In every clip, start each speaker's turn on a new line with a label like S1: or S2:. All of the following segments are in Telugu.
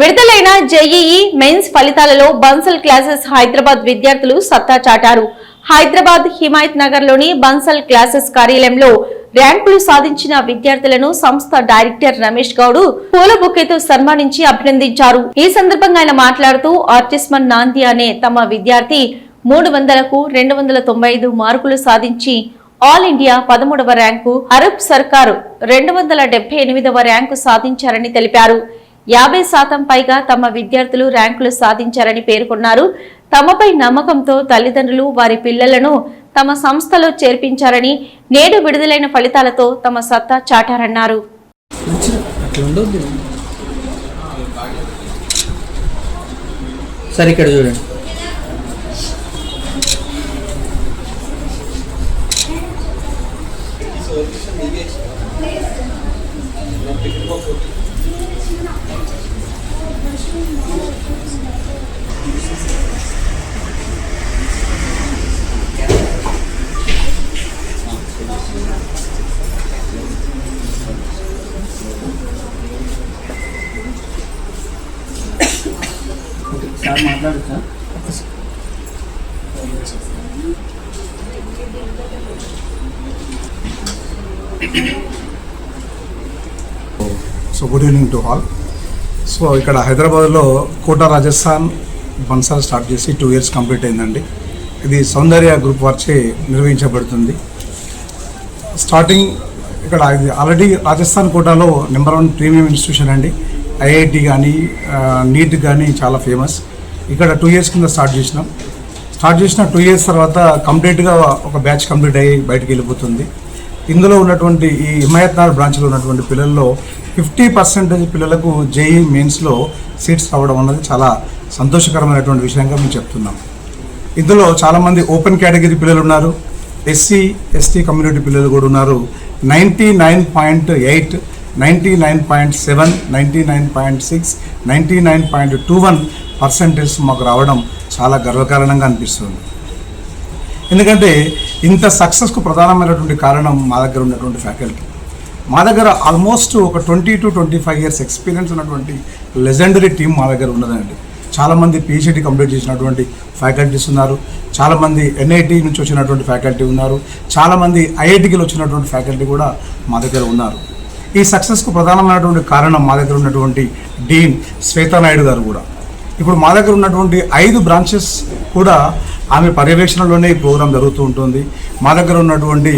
S1: విడుదలైన జేఈఈ మెయిన్స్ ఫలితాలలో బన్సల్ క్లాసెస్ హైదరాబాద్ విద్యార్థులు సత్తా చాటారు. హైదరాబాద్ హిమాయత్ నగర్లోని బన్సల్ క్లాసెస్ కార్యాలయంలో ర్యాంకులు సాధించిన విద్యార్థులను సంస్థ డైరెక్టర్ రమేష్ గౌడ్ పూల బొకేతో సన్మానించి అభినందించారు. ఈ సందర్భంగా ఆయన మాట్లాడుతూ ఆర్టిస్మన్ నాంది అనే తమ విద్యార్థి మూడు వందలకు రెండు వందల తొంభై ఐదు మార్కులు సాధించి ఆల్ ఇండియా పదమూడవ ర్యాంకు అరబ్ సర్కారు రెండు వందల డెబ్బై ఎనిమిదవ ర్యాంకు సాధించారని తెలిపారు. యాభై శాతం పైగా తమ విద్యార్థులు ర్యాంకులు సాధించారని పేర్కొన్నారు. తమపై నమ్మకంతో తల్లిదండ్రులు వారి పిల్లలను తమ సంస్థలో చేర్పించారని నేడు విడుదలైన ఫలితాలతో తమ సత్తా చాటారన్నారు.
S2: సరే ఇక్కడ చూడండి. Sir మాట్లాడచ్చా?
S3: So good evening to all so ఇక్కడ హైదరాబాద్లో కోట రాజస్థాన్ బన్సార్ స్టార్ట్ చేసి టూ ఇయర్స్ కంప్లీట్ అయిందండి. ఇది సౌందర్య గ్రూప్ వారిచే నిర్వహించబడుతుంది. స్టార్టింగ్ ఇక్కడ ఇది ఆల్రెడీ రాజస్థాన్ కోటాలో నెంబర్ వన్ ప్రీమియం ఇన్స్టిట్యూషన్ అండి. ఐఐటి కానీ నీట్ కానీ చాలా ఫేమస్ ఇక్కడ టూ ఇయర్స్ కింద స్టార్ట్ చేసినాం. స్టార్ట్ చేసిన టూ ఇయర్స్ తర్వాత కంప్లీట్గా ఒక బ్యాచ్ కంప్లీట్ అయ్యి బయటకు వెళ్ళిపోతుంది. ఇందులో ఉన్నటువంటి ఈ హిమాయత్నాథ్ బ్రాంచ్లో ఉన్నటువంటి పిల్లల్లో ఫిఫ్టీ పర్సెంటేజ్ పిల్లలకు జేఈ మెయిన్స్లో సీట్స్ రావడం అన్నది చాలా సంతోషకరమైనటువంటి విషయంగా మేము చెప్తున్నాం. ఇందులో చాలామంది ఓపెన్ కేటగిరీ పిల్లలు ఉన్నారు. ఎస్సీ ఎస్టీ కమ్యూనిటీ పిల్లలు కూడా ఉన్నారు. Ninety nine point eight ninety nine point seven ninety nine point six ninety nine point two one percentage మాకు రావడం చాలా గర్వకారణంగా అనిపిస్తుంది. ఎందుకంటే ఇంత సక్సెస్కు ప్రధానమైనటువంటి కారణం మా దగ్గర ఉన్నటువంటి ఫ్యాకల్టీ. మా దగ్గర ఆల్మోస్ట్ ఒక twenty two twenty five years experience ఉన్నటువంటి లెజెండరీ టీం మా దగ్గర ఉన్నదండి. చాలామంది పిహెచ్డి కంప్లీట్ చేసినటువంటి ఫ్యాకల్టీస్ ఉన్నారు. చాలామంది ఎన్ఐటి నుంచి వచ్చినటువంటి ఫ్యాకల్టీ ఉన్నారు. చాలామంది ఐఐటికి వచ్చినటువంటి ఫ్యాకల్టీ కూడా మా దగ్గర ఉన్నారు. ఈ సక్సెస్కు ప్రధానమైనటువంటి కారణం మా దగ్గర ఉన్నటువంటి డీన్ శ్వేతా నాయుడు గారు కూడా. ఇప్పుడు మా దగ్గర ఉన్నటువంటి ఐదు బ్రాంచెస్ కూడా ఆమె పర్యవేక్షణలోనే ఈ ప్రోగ్రాం జరుగుతూ ఉంటుంది. మా దగ్గర ఉన్నటువంటి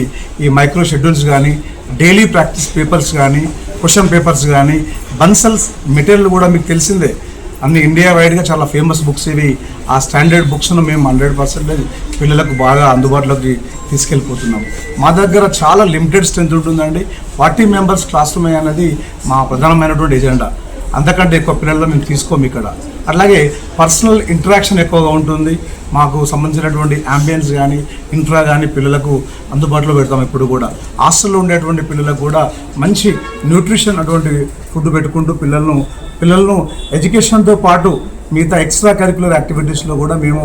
S3: ఈ మైక్రో షెడ్యూల్స్ కానీ డైలీ ప్రాక్టీస్ పేపర్స్ కానీ క్వశ్చన్ పేపర్స్ కానీ బన్సల్స్ మెటీరియల్ కూడా మీకు తెలిసిందే. అన్ని ఇండియా వైడ్గా చాలా ఫేమస్ బుక్స్ ఇవి. ఆ స్టాండర్డ్ బుక్స్ను మేము హండ్రెడ్ పర్సెంటేజ్ పిల్లలకు బాగా అందుబాటులోకి తీసుకెళ్ళిపోతున్నాం. మా దగ్గర చాలా లిమిటెడ్ స్ట్రెంత్ ఉంటుందండి. ఫార్టీ మెంబర్స్ క్లాస్ రూమ్ అనేది మా ప్రధానమైనటువంటి ఎజెండా అంతకంటే ఎక్కువ పిల్లల్లో మేము తీసుకోము ఇక్కడ. అలాగే పర్సనల్ ఇంటరాక్షన్ ఎక్కువగా ఉంటుంది. మాకు సంబంధించినటువంటి అంబియన్స్ కానీ ఇంట్రా కానీ పిల్లలకు అందుబాటులో పెడతాం ఇప్పుడు కూడా. హాస్టల్లో ఉండేటువంటి పిల్లలకు కూడా మంచి న్యూట్రిషన్ అటువంటి ఫుడ్ పెట్టుకుంటూ పిల్లలను పిల్లలను ఎడ్యుకేషన్తో పాటు మిగతా ఎక్స్ట్రా కరికులర్ యాక్టివిటీస్లో కూడా మేము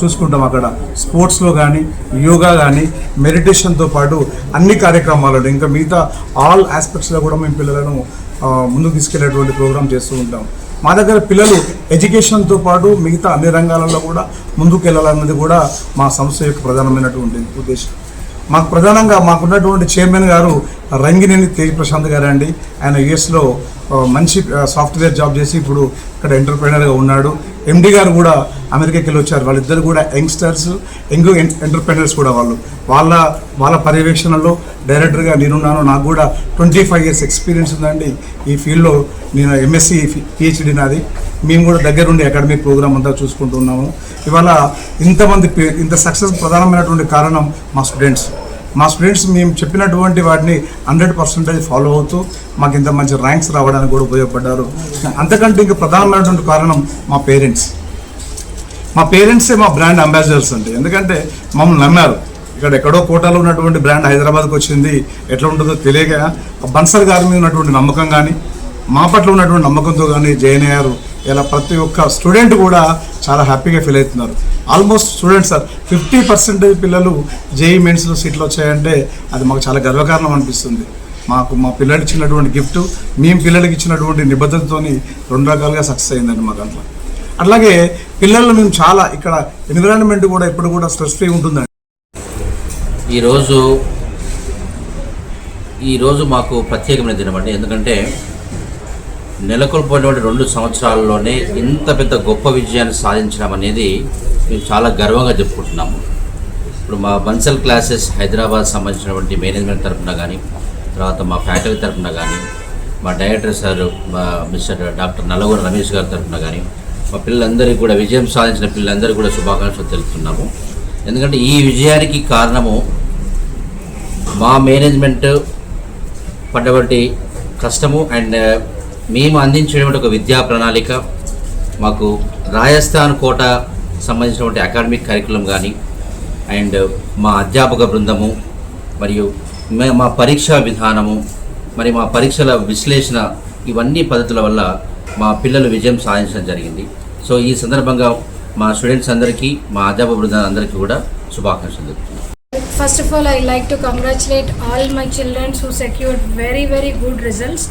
S3: చూసుకుంటాం అక్కడ. స్పోర్ట్స్లో కానీ యోగా కానీ మెడిటేషన్తో పాటు అన్ని కార్యక్రమాలను ఇంకా మిగతా ఆల్ ఆస్పెక్ట్స్లో కూడా మేము పిల్లలను ముందుకు తీసుకెళ్ళేటువంటి ప్రోగ్రామ్ చేస్తూ ఉంటాం. మా దగ్గర పిల్లలు ఎడ్యుకేషన్తో పాటు మిగతా అన్ని రంగాలలో కూడా ముందుకు వెళ్ళాలన్నది కూడా మా సంస్థ యొక్క ప్రధానమైనటువంటి ఉద్దేశం. మాకు ప్రధానంగా మాకున్నటువంటి చైర్మన్ గారు రంగినేని తేజ్ ప్రశాంత్ గారు అండి ఆయన యుఎస్లో మంచి సాఫ్ట్వేర్ జాబ్ చేసి ఇప్పుడు ఇక్కడ ఎంటర్ప్రైనర్గా ఉన్నాడు. ఎండి గారు కూడా అమెరికాకి వెళ్ళి వచ్చారు వాళ్ళిద్దరు కూడా యంగ్స్టర్స్ యంగ్ ఎంటర్ప్రైనర్స్ కూడా వాళ్ళు. వాళ్ళ వాళ్ళ పర్యవేక్షణలో డైరెక్టర్గా నేనున్నాను. నాకు కూడా ట్వంటీ ఫైవ్ ఇయర్స్ ఎక్స్పీరియన్స్ ఉందండి. ఈ ఫీల్డ్లో నేను ఎంఎస్సి పిహెచ్డి నాది. మేము కూడా దగ్గరుండి అకాడమిక్ ప్రోగ్రామ్ అంతా చూసుకుంటున్నాము ఇవాళ ఇంతమంది ఇంత సక్సెస్ ప్రధానమైనటువంటి కారణం మా స్టూడెంట్స్. మా స్టూడెంట్స్ మేము చెప్పినటువంటి వాటిని హండ్రెడ్ పర్సెంటేజ్ ఫాలో అవుతూ మాకు ఇంత మంచి ర్యాంక్స్ రావడానికి కూడా ఉపయోగపడ్డారు. అంతకంటే ఇంకా ప్రధానమైనటువంటి కారణం మా పేరెంట్స్ మా పేరెంట్సే మా బ్రాండ్ అంబాసిడర్స్ అండి. ఎందుకంటే మమ్మల్ని నమ్మారు. ఇక్కడ ఎక్కడో కోటాలో ఉన్నటువంటి బ్రాండ్ హైదరాబాద్కి వచ్చింది. ఎట్లా ఉంటుందో తెలియక బన్సర్ గారి మీద ఉన్నటువంటి నమ్మకం కానీ మా పట్ల ఉన్నటువంటి నమ్మకంతో కానీ జైన్ అయ్యారు. ఇలా ప్రతి ఒక్క స్టూడెంట్ కూడా చాలా హ్యాపీగా ఫీల్ అవుతున్నారు. Almost students sir fifty percentage పిల్లలు జేఈ మెయిన్స్లో సీట్లు వచ్చాయంటే అది మాకు చాలా గర్వకారణం అనిపిస్తుంది. మాకు మా పిల్లలకి ఇచ్చినటువంటి గిఫ్ట్ మేము పిల్లలకి ఇచ్చినటువంటి నిబద్ధతతో రెండు రకాలుగా సక్సెస్ అయిందండి మా దాంట్లో. అట్లాగే పిల్లలు మేము చాలా ఇక్కడ ఎన్విరాన్మెంట్ కూడా ఎప్పుడు కూడా స్ట్రెస్ ఫ్రీ ఉంటుందండి.
S4: ఈరోజు ఈరోజు మాకు ప్రత్యేకమైన దినం అండి ఎందుకంటే నెలకొల్పోయినటువంటి రెండు సంవత్సరాల్లోనే ఇంత పెద్ద గొప్ప విజయాన్ని సాధించడం అనేది మేము చాలా గర్వంగా చెప్పుకుంటున్నాము. ఇప్పుడు మా బన్సల్ క్లాసెస్ హైదరాబాద్ సంబంధించినటువంటి మేనేజ్మెంట్ తరఫున కానీ తర్వాత మా ఫ్యాకల్టీ తరఫున కానీ మా డైరెక్టర్ సార్ మా మిస్టర్ డాక్టర్ నల్లగూడ రమేష్ గారి తరఫున కానీ మా పిల్లలందరికీ కూడా విజయం సాధించిన పిల్లలందరికీ కూడా శుభాకాంక్షలు తెలుపుతున్నాము. ఎందుకంటే ఈ విజయానికి కారణము మా మేనేజ్మెంట్ పడ్డబట్టి కష్టము అండ్ మేము అందించినటువంటి ఒక విద్యా ప్రణాళిక మాకు రాజస్థాన్ కోట సంబంధించినటువంటి అకాడమిక్ కరికులం కానీ అండ్ మా అధ్యాపక బృందము మరియు మే- మా పరీక్షా విధానము మరి మా పరీక్షల విశ్లేషణ ఇవన్నీ పద్ధతుల వల్ల మా పిల్లలు విజయం సాధించడం జరిగింది సో ఈ సందర్భంగా మా స్టూడెంట్స్ అందరికీ మా అధ్యాపక బృందం అందరికీ కూడా శుభాకాంక్షలు తెలుపుతున్నాను
S5: First of all, I like to congratulate all my children who secured very, very good results.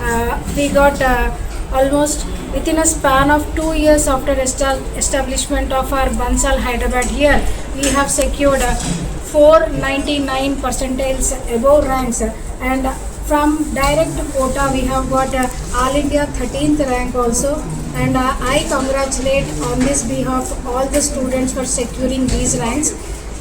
S5: Uh, we got uh, almost within a span of two years after esta- establishment of our Bansal Hyderabad here, we have secured uh, 499 percentiles above ranks. And from direct quota we have got all India 13th rank also. And I congratulate on this behalf all the students for securing these ranks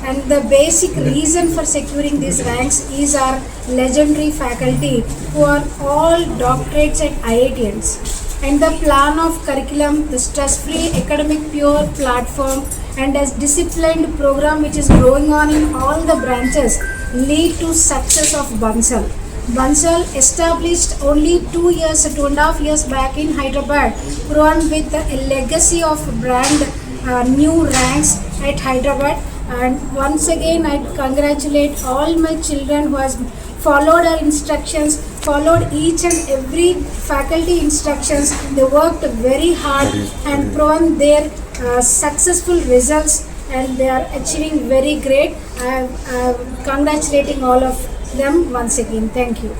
S5: and the basic reason for securing these ranks is our legendary faculty who are all doctorates at IITians. And the plan of curriculum, the stress-free academic pure platform and a disciplined program which is growing on in all the branches lead to success of Bansal. Bansal established only two years, two and a half years back in Hyderabad, grown with a legacy of brand uh, new ranks at Hyderabad. And once again, I congratulate all my children who has followed our instructions, followed each and every faculty instructions. They worked very hard and proven their uh, successful results and they are achieving very great. I am congratulating all of them once again. Thank you.